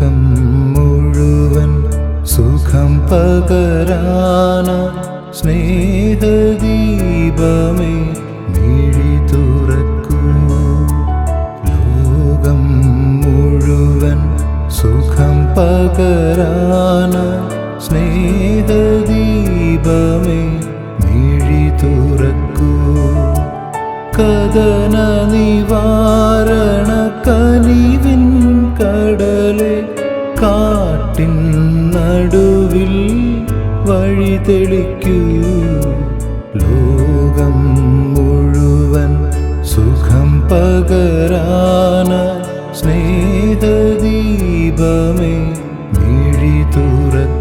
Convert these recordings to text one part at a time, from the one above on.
ലോകം മുഴുവൻ സുഖം പകരാന സ്നേഹദീപമേ മിഴി തുറക്കൂ ലോകം മുഴുവൻ സുഖം പകരാന സ്നേഹദീപമേ മിഴി തുറക്കൂ. കഥന നിവാരണ കനിവിൻ കാട്ടിൻ വഴി തെളിക്കൂ. ലോകം മുഴുവൻ സുഖം പകരാന സ്നേഹദീപമേ മിഴി തുറക്കൂ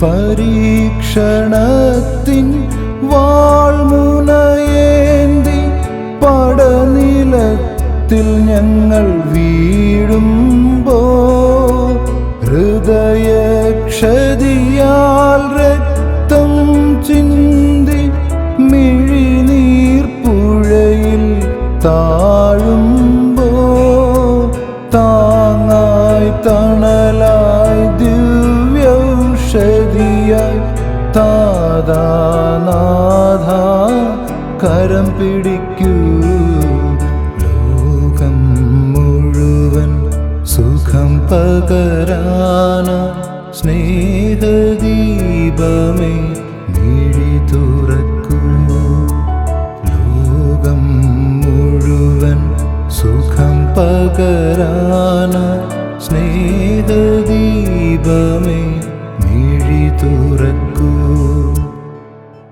പരീക്ഷണത്തിൻ വാൾമുനയേന്തി പടനിലത്തിൽ ഞങ്ങൾ വീഴുമ്പോ ഹൃദയക്ഷതിയാൽ രക്തം ചിന്തി മിഴിനീർ പുഴയിൽ താഴുമ്പോ താങ്ങായി തണലായി താതാനാഥ കരം പിടിക്കൂ. ലോകം മുഴുവൻ സുഖം പകരാന സ്നേഹദീപമേ മിഴി തുറക്കൂ ലോകം മുഴുവൻ സുഖം പകരാന സ്നേഹദീപമേ കിഴി തുറക്കൂ.